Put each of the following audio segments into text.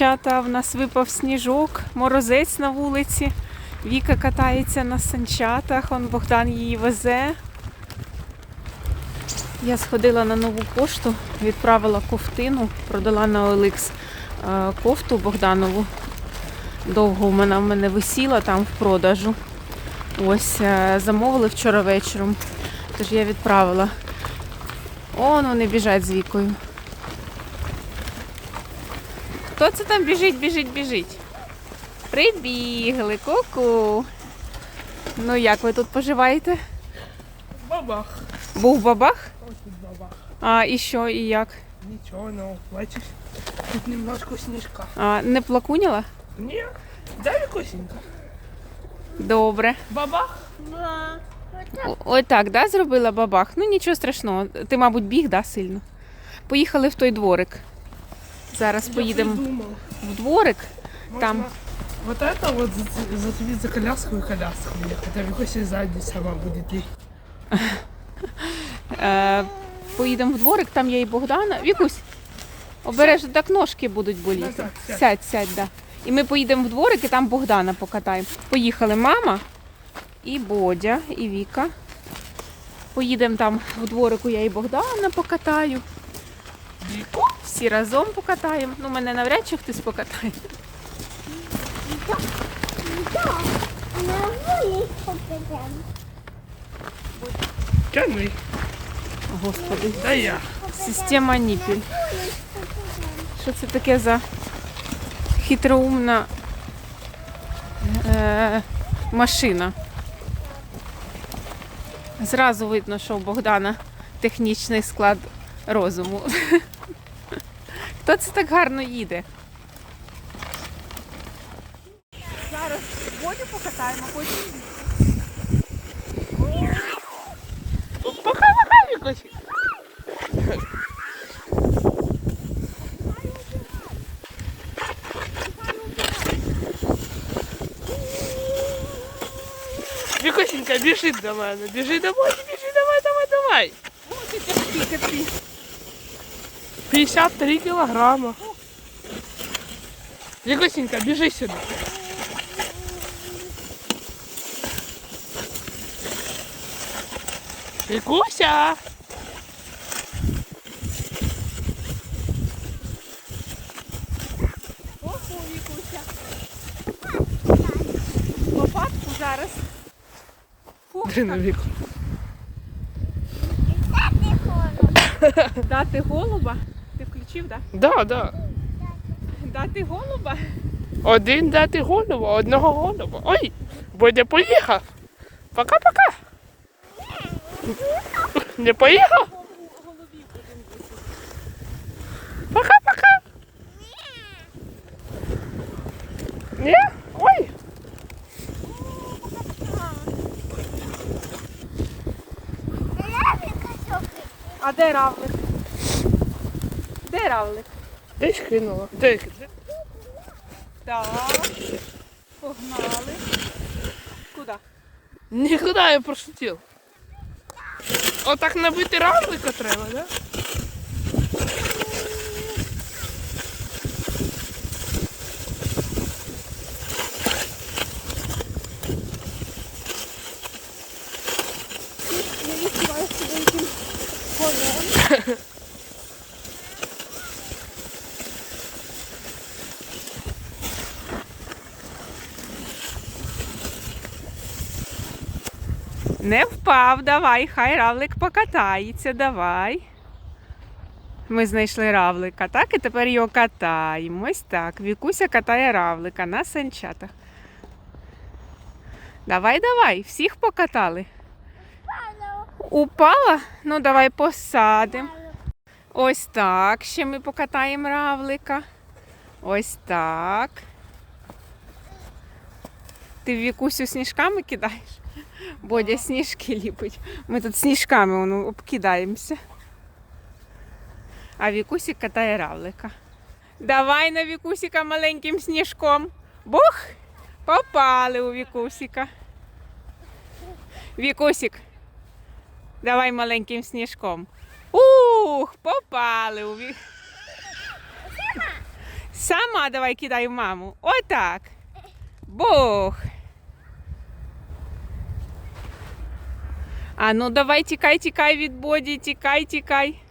Дівчата, в нас випав сніжок, морозець на вулиці. Віка катається на санчатах, он Богдан її везе. Я сходила на нову пошту, відправила ковтину, продала на OLX е, кофту Богданову. Довго в мене в мене висіла там в продажу. Ось е, замовили вчора вечором. Тож я відправила. Он вони біжать з вікою. Хто це там біжить, біжить, біжить? Прибігли, ку-ку. Ну як ви тут поживаєте? Бабах. Був бабах? Бабах. А і що, і як? Ничего, ну, бачиш, тут немножко снежка. А, не плакуніла? Ні, дай косенька. Добре. Бабах. О- Ой так, да, зробила бабах. Ну нічого страшного. Ти, мабуть, біг, да, сильно. Поїхали в той дворик. Зараз поїдемо в дворик. Там. Вот это вот за- зацепить за коляску и коляску ехать. А Викося сзади сама будет ехать. Е, поїдемо в дворик, там є і Богдана. Вікусь, обережно так ножки будуть боліти. Назад, сядь. Сядь, сядь, да. І ми поїдемо в дворик і там Богдана покатаємо. Поїхали мама і Бодя, і Віка. Поїдемо там в дворику, я і Богдана покатаю. Віку? Всі разом покатаємо. Ну, мене навряд чи хтось покатає. Тяни. Господи. Да я. Система ніпіль. Що це таке за хитроумна е, машина? Зразу видно, що у Богдана технічний склад розуму. Хто це так гарно їде? Зараз Бодю покатаємо, потім Пока-пока, Викося. Вікосенька, біжи до мене, біжи до мене, біжи, давай, давай, давай. терпі, терпі. 53 кілограма. Вікосенька, біжи сюди. Вікуся. Лопатку зараз. Фух, Дрина віку. Дати голуба. Ти включив, так? Да, да. Да? Дати голуба. Один дати голову, одного голуба. Ой, Бодя поїхав. Пока-пока. Не поїхав? Пока-пока. Ні? Ой. А де равлик? Де равлик? Десь кинула. Так. Погнали. Куди? Нікуди я прошутив. Отак набити равлика треба, да? Не впав, давай, хай равлик покатається, давай. Ми знайшли равлика, так? І тепер його катаємо. Ось так. Вікуся катає равлика на санчатах. Давай, давай, всіх покатали. Упала? Ну, давай посадимо. Ось так. Ще ми покатаємо равлика. Ось так. Ти Вікусю сніжками кидаєш? Бодя сніжки ліпить. Ми тут сніжками воно, обкидаємося. А Вікусік катає равлика. Давай на Вікусіка маленьким сніжком. Бух! Попали у Вікусіка. Вікусік. Давай маленьким сніжком. Ух, попали у Ві... Сама давай кидай в маму. Отак. Бог. А ну давай тікай, тікай від боді, тікай, тікай.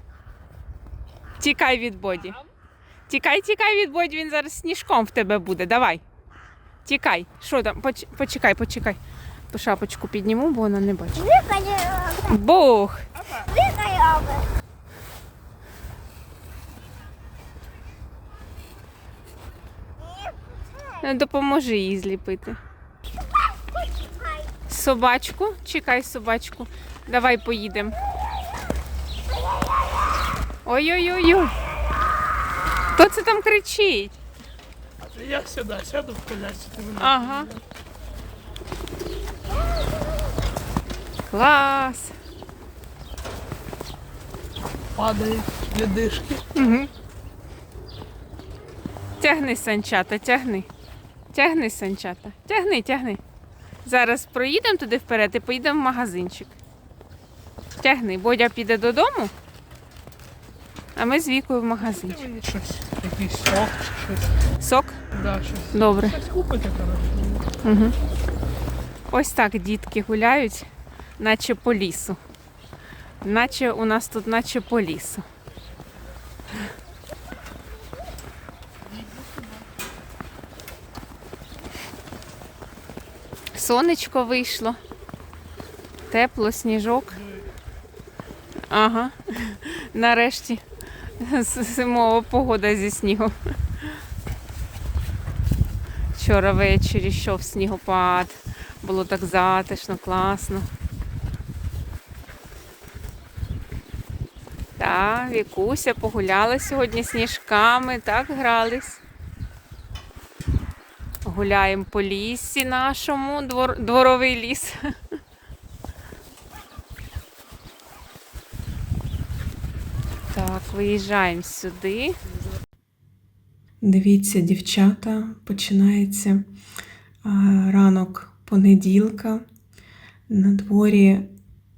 Тікай від боді. Тікай, тікай від боді, він зараз сніжком в тебе буде. Давай. Тікай. Що там? Поч- Почекай, почекай. По шапочку підніму, бо вона не бачить. Ну, Допоможи їй зліпити. Собачку, чекай собачку. Давай поїдемо. Ой-ой-ой. Хто це там кричить? Я сюда сяду в меня Ага. Клас. Падает ледышки. Угу. Тягни санчата, тягни. Тягни санчата. Тягни, тягни. Зараз проїдемо туди вперед і поїдемо в магазинчик. Тягни, Бодя піде додому, а ми з Вікою в магазинчик. щось, якийсь сок чи щось. Сок? Да, щось. Добре. Щось купити. Угу. Ось так дітки гуляють, наче по лісу. Наче у нас тут наче по лісу. Сонечко вийшло. Тепло, сніжок. Ага. Нарешті зимова погода зі снігом. Вчора ввечері йшов снігопад. Було так затишно, класно. Так, Вікуся погуляла сьогодні сніжками, так грались. Гуляємо по лісі нашому, двор, дворовий ліс. Так, виїжджаємо сюди. Дивіться, дівчата, починається ранок понеділка. На дворі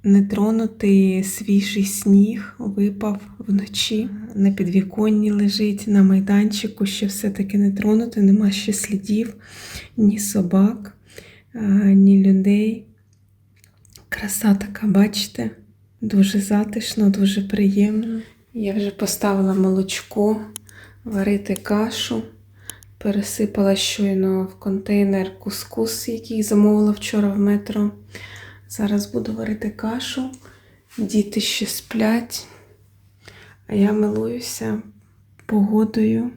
нетронутий свіжий сніг випав вночі. На підвіконні лежить на майданчику, ще все-таки не тронуте, нема ще слідів, ні собак, ні людей. Краса така, бачите? Дуже затишно, дуже приємно. Я вже поставила молочко варити кашу. Пересипала щойно в контейнер кускус, який замовила вчора в метро. Зараз буду варити кашу. Діти ще сплять, а я милуюся погодою.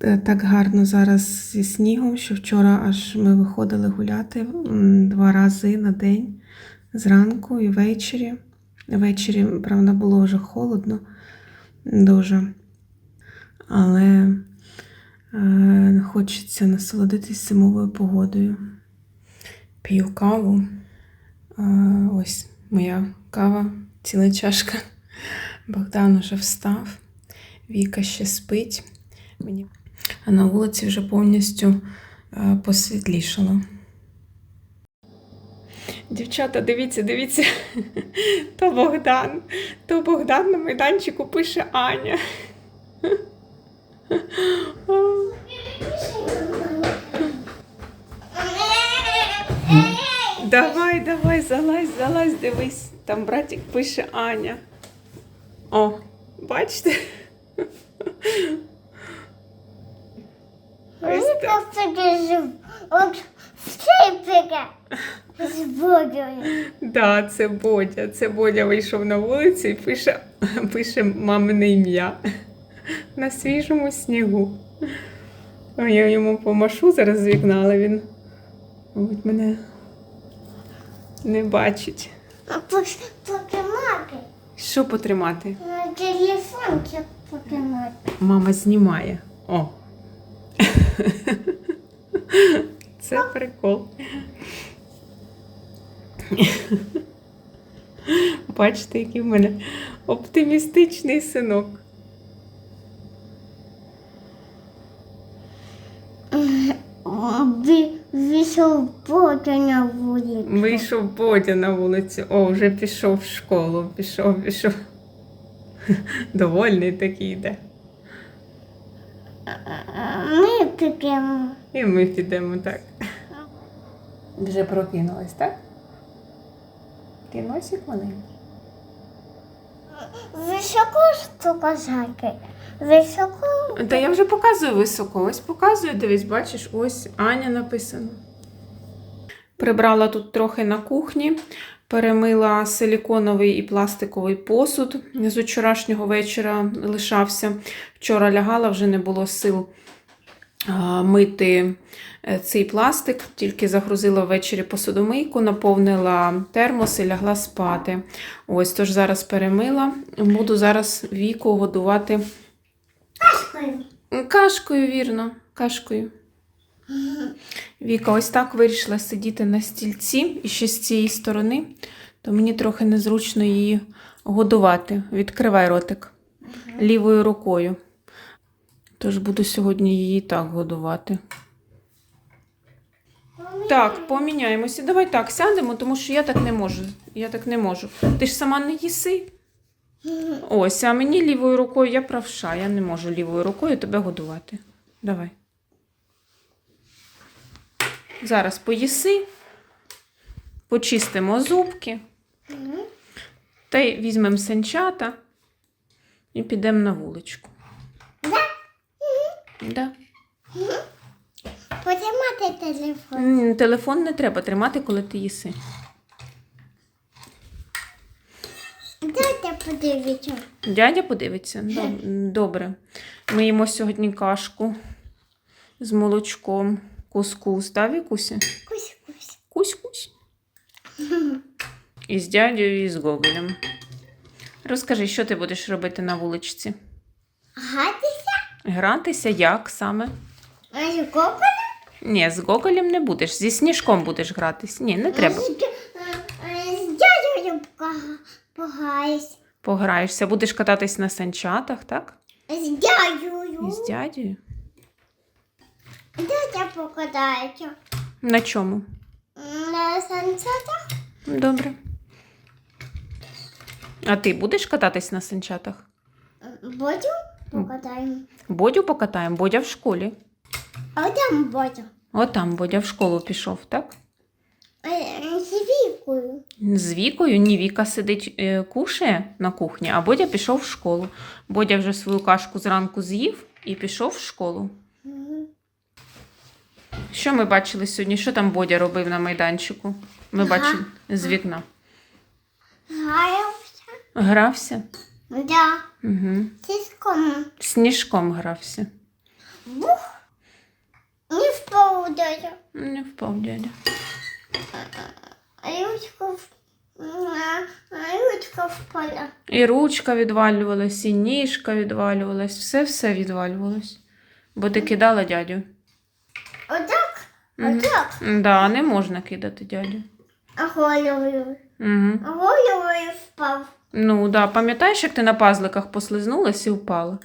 Е, Так гарно зараз зі снігом, що вчора аж ми виходили гуляти два рази на день зранку і ввечері. Ввечері, правда, було вже холодно дуже. Але е, хочеться насолодитись зимовою погодою. П'ю каву. Ось моя кава, ціла чашка. Богдан уже встав, Віка ще спить. Мені... А на вулиці вже повністю е, посвітлішало. Дівчата, дивіться, дивіться. То Богдан, то Богдан на майданчику пише Аня. Давай, давай, залазь, залазь, дивись. Там братик пише Аня. О, бачите? Так. просто. От шипика з водою. Да, це Бодя. Це Бодя вийшов на вулицю і пише, пише мамине ім'я на свіжому снігу. Я йому помашу зараз з вікна, але він, мабуть, мене не бачить. А потримати. Що потримати? Телефон потримати. Мама знімає. О. Це прикол. Бачите, який в мене оптимістичний синок. Ви- Вийшов воду на вулицю. Вийшов Бодя на вулицю. О, вже пішов в школу. Пішов, пішов. Довольний такий йде. Ми підемо. І ми підемо, так. Вже прокинулась, так? Ти носик маленький. Високо штука зайки. Високо. Та я вже показую високо. Ось показую, дивись, бачиш, ось Аня написано. Прибрала тут трохи на кухні, перемила силіконовий і пластиковий посуд. З вчорашнього вечора лишався. Вчора лягала, вже не було сил мити е, цей пластик, тільки загрузила ввечері посудомийку, наповнила термос і лягла спати. Ось, тож зараз перемила. Буду зараз віку годувати Кашкою, вірно, кашкою. Віка ось так вирішила сидіти на стільці і ще з цієї сторони, то мені трохи незручно її годувати. Відкривай ротик лівою рукою. Тож буду сьогодні її так годувати. Так, поміняємося. Давай так сядемо, тому що я так не можу. Я так не можу. Ти ж сама не їси. Ось, а мені лівою рукою я правша, я не можу лівою рукою тебе годувати. Давай. Зараз поїси, почистимо зубки, та й візьмемо сенчата і підемо на вуличку. Да. Потримати телефон. Телефон не треба тримати, коли ти їси. Дайте подивіться. Дядя подивиться. Добре. Ми їмо сьогодні кашку з молочком. Кускус, так, Вікуся? Кусь-кусь. Кусь-кусь. І з дядею, і з Гоголем. Розкажи, що ти будеш робити на вуличці? Гатися? Гратися як саме? А з кокона? Ні, з Гоголем не будеш, зі сніжком будеш гратись. Ні, не треба. А з, дядею погаюсь. Пограєшся, будеш кататись на санчатах, так? З дядею. З дядею. Дядя покидається. На чому? На санцятах. Добре. А ти будеш кататись на санчатах? Бодю покидаємо. Бодю покатаємо, Бодя в школі. А там Бодю. Отам Бодя в школу пішов, так? Е, З вікою. З Вікою ні, Віка сидить, е, кушає на кухні, а Бодя пішов в школу. Бодя вже свою кашку зранку з'їв і пішов в школу. Що ми бачили сьогодні? Що там Бодя робив на майданчику? Ми Ага. бачили з вікна. Гаюся. Грався? Да. Угу. Тиском. Сніжком грався. Бух. Не впав дядя. Не впав дядя. А ручка в... а, а ручка впала. І ручка відвалювалась, і ніжка відвалювалась, все-все відвалювалось. Бо ти кидала дядю. Мгм. Отак? Да, не можна кидати дядю. А головою. Угу. А головою впав. Ну, да, пам'ятаєш, як ти на пазликах послизнулась і впала?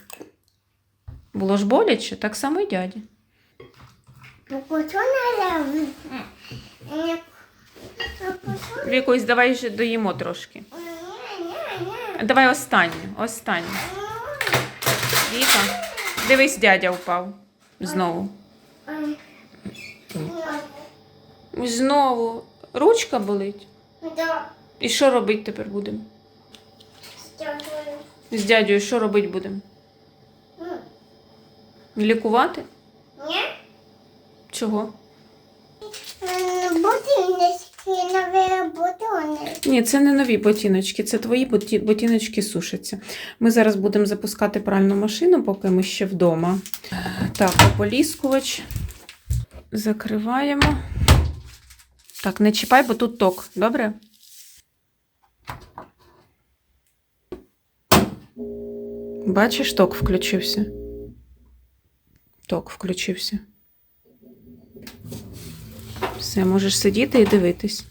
Було ж боляче, так само й дяді. Покусу. Не... Покусу. Вікусь, давай же доїмо трошки. Давай останню, останню. Віка, дивись, дядя впав. Знову. Ой. Знову. Ручка болить. Да. І що робити тепер будемо? Дякую. З дядею що робити будемо? Лікувати? Ні? Чого? М, Будильнички, нові будильнички. Ні, це не нові ботиночки, це твої ботиночки сушаться. Ми зараз будемо запускати пральну машину, поки ми ще вдома. Так, ополіскувач. Закриваємо. Так, не чіпай, бо тут ток. Добре? Бачиш, ток включився. Ток включився. Все, можеш сидіти і дивитись.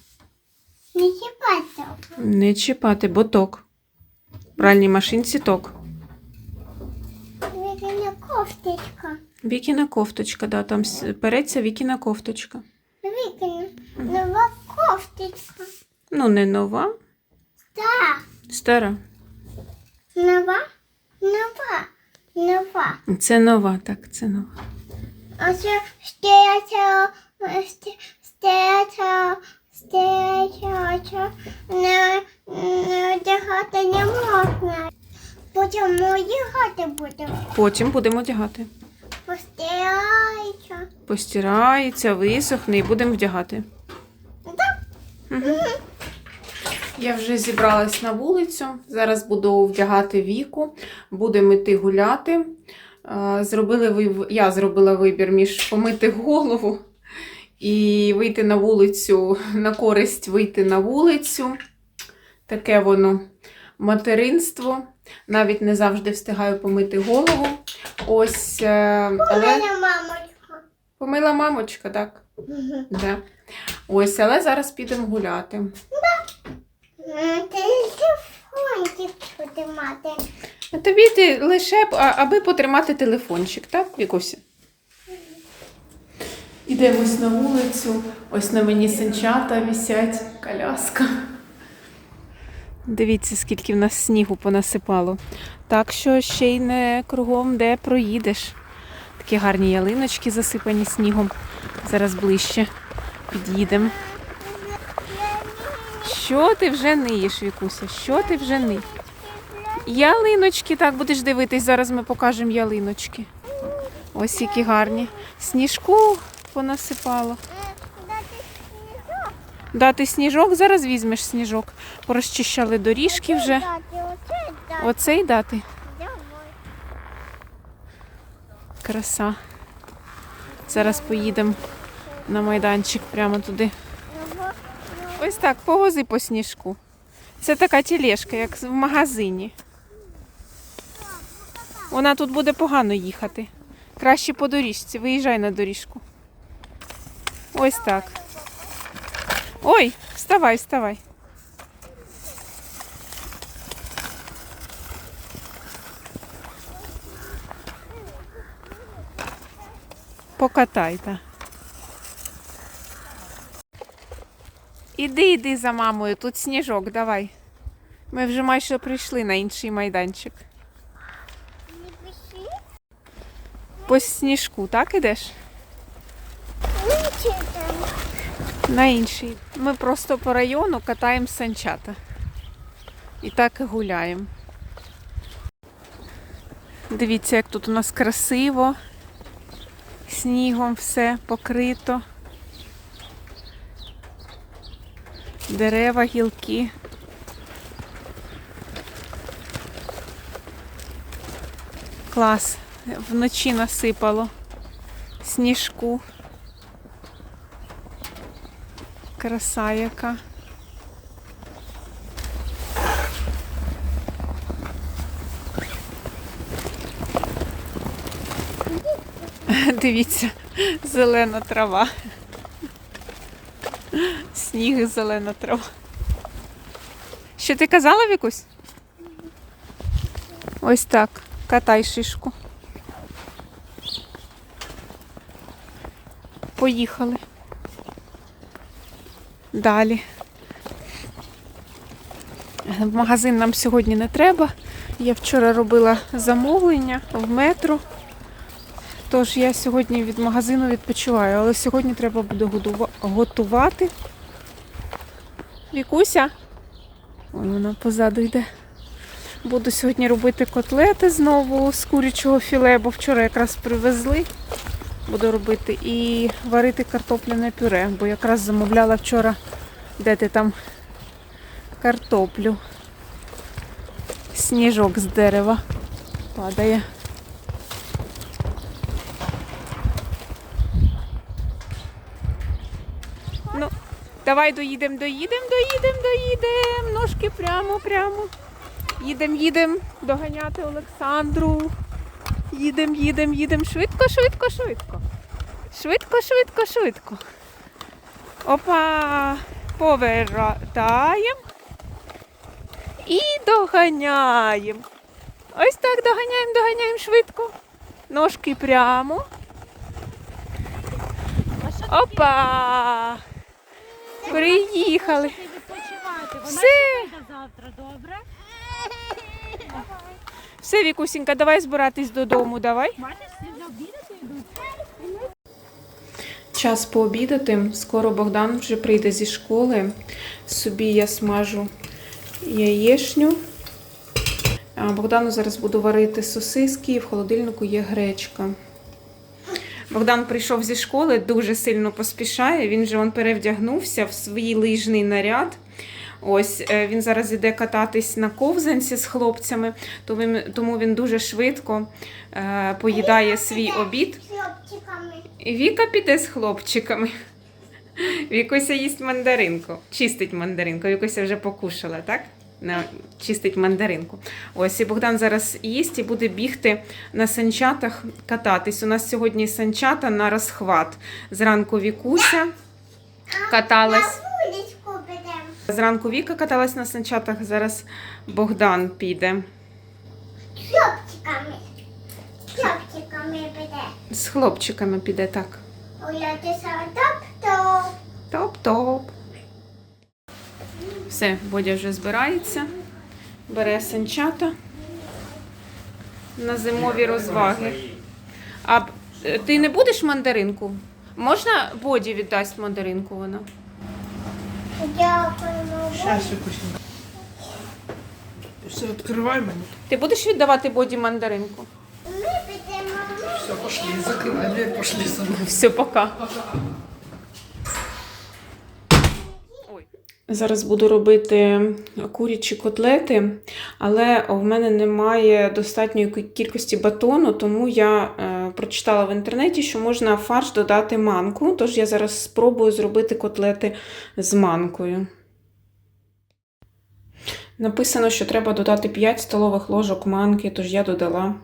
Не чіпайте. Не чіпати, бо ток. В пральній машинці ток. Кофточка. Вікіна кофточка, да, там с- переться Вікіна кофточка. Вікна. Нова кофточка. Ну, не нова, Так. стара. Нова. Нова. нова. Це нова, так, це нова. А ще стеля, стеля, стеля, не, не одягати не можна. Потім одягати будемо. Потім будемо одягати. Постирається. Постирається, висохне і будемо вдягати. Так. Я вже зібралась на вулицю. Зараз буду вдягати віку, будемо йти гуляти. Е, Зробили. Я зробила вибір між помити голову і вийти на вулицю, на користь вийти на вулицю. Таке воно материнство. Навіть не завжди встигаю помити голову. Ось, е, але Мене мамочка. помила мамочка, так. Да. Ось, але зараз підемо гуляти. Телефончик буде мати. А тобі ти лише аби потримати телефончик, так, Вікуся? Ідемо ось на вулицю. Ось на мені санчата висять, коляска. Дивіться, скільки в нас снігу понасипало. Так що ще й не кругом де проїдеш. Такі гарні ялиночки засипані снігом. Зараз ближче під'їдемо. Що ти вже ниєш, Вікуся? Що ти вже ниєш? Ялиночки, так, будеш дивитись, зараз ми покажемо ялиночки. Ось які гарні. Сніжку понасипало. Дати сніжок, зараз візьмеш сніжок. Порозчищали доріжки вже. Оцей дати. Краса. Зараз поїдемо на майданчик прямо туди. Ось так, повози по сніжку. Це така тележка, як в магазині. Вона тут буде погано їхати. Краще по доріжці. Виїжджай на доріжку. Ось так. Ой, вставай, вставай. Покатай, так. Іди, іди за мамою, тут сніжок, давай. Ми вже майже прийшли на інший майданчик. По сніжку, так ідеш? На інший. Ми просто по району катаємо санчата. І так і гуляємо. Дивіться, як тут у нас красиво. Снігом все покрито. Дерева, гілки. Клас. Вночі насипало сніжку. Краса яка. Дивіться, зелена трава. Сніг і зелена трава. Що ти казала, Вікусь? Ось так. Катай шишку. Поїхали. Далі. В магазин нам сьогодні не треба. Я вчора робила замовлення в метро. Тож я сьогодні від магазину відпочиваю, але сьогодні треба буде готувати. Вікуся. Ой, вона позаду йде. Буду сьогодні робити котлети знову з курячого філе, бо вчора якраз привезли. Буду робити і варити картопляне пюре, бо якраз замовляла вчора, де ти там картоплю. Сніжок з дерева падає. Ну, давай доїдемо, доїдемо, доїдемо, доїдемо. Ножки прямо, прямо. Їдемо, їдемо доганяти Олександру. Їдемо, їдемо, їдемо. Швидко, швидко, швидко. Швидко, швидко, швидко. Опа. Повертаємо. І доганяємо. Ось так доганяємо, доганяємо швидко. Ножки прямо. Опа! Приїхали. Все. ще прийде завтра, добре? Все, Вікусінька, давай збиратись додому, давай. Час пообідати. Скоро Богдан вже прийде зі школи. Собі я смажу яєшню. Богдану зараз буду варити сосиски, і в холодильнику є гречка. Богдан прийшов зі школи, дуже сильно поспішає. Він же он перевдягнувся в свій лижний наряд. Ось е, він зараз іде кататись на ковзанці з хлопцями, тому він дуже швидко е, поїдає свій обід. І Віка піде з хлопчиками. Вікуся їсть мандаринку, чистить мандаринку. Вікуся вже покушала, так? Чистить мандаринку. Ось і Богдан зараз їсть і буде бігти на санчатах кататись. У нас сьогодні санчата на розхват. Зранку Вікуся каталась. Зранку Віка каталась на санчатах, зараз Богдан піде. З хлопчиками. З хлопчиками піде. З хлопчиками піде так. Топ-топ. Топ-топ. Все, Бодя вже збирається. Бере санчата на зимові розваги. А ти не будеш мандаринку? Можна Боді віддасть мандаринку вона? Дякуємо. Все, мені. Ти будеш віддавати Боді мандаринку? Ми підемо. Все, пошли, закрывай дверь, пошли со мной. Все, пока. Зараз буду робити курячі котлети, але в мене немає достатньої кількості батону, тому я е, прочитала в інтернеті, що можна фарш додати манку. Тож я зараз спробую зробити котлети з манкою. Написано, що треба додати 5 столових ложок манки, тож я додала.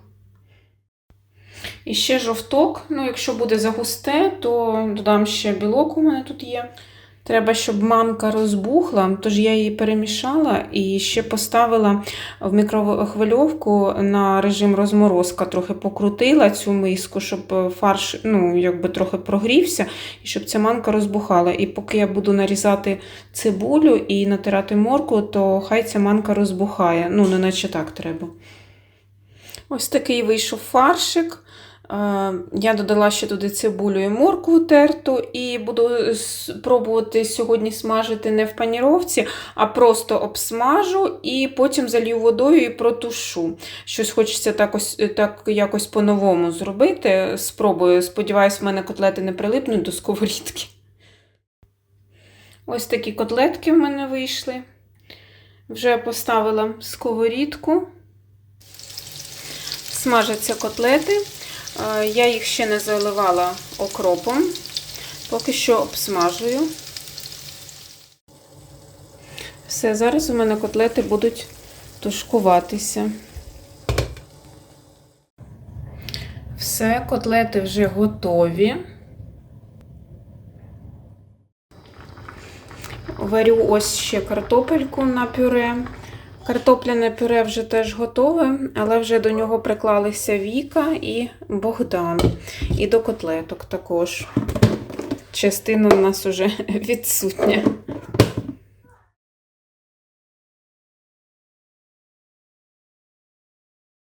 І ще жовток. Ну, якщо буде загусте, то додам ще білок у мене тут є. Треба, щоб манка розбухла, тож я її перемішала і ще поставила в мікрохвильовку на режим розморозка. Трохи покрутила цю миску, щоб е, фарш ну, якби трохи прогрівся, і щоб ця манка розбухала. І поки я буду нарізати цибулю і натирати морку, то хай ця манка розбухає. Ну, не наче так треба. Ось такий вийшов фаршик. Е, Я додала ще туди цибулю і моркву терту, і буду с- пробувати сьогодні смажити не в паніровці, а просто обсмажу і потім залью водою і протушу. Щось хочеться так, ось, так якось по-новому зробити. Спробую. Сподіваюсь, в мене котлети не прилипнуть до сковорідки. Ось такі котлетки в мене вийшли. Вже поставила сковорідку. Смажаться котлети. Е, Я їх ще не заливала окропом, поки що обсмажую. Все, зараз у мене котлети будуть тушкуватися. Все, котлети вже готові. Варю ось ще картопельку на пюре. Картопляне пюре вже теж готове, але вже до нього приклалися Віка і Богдан. І до котлеток також. Частина в нас уже відсутня.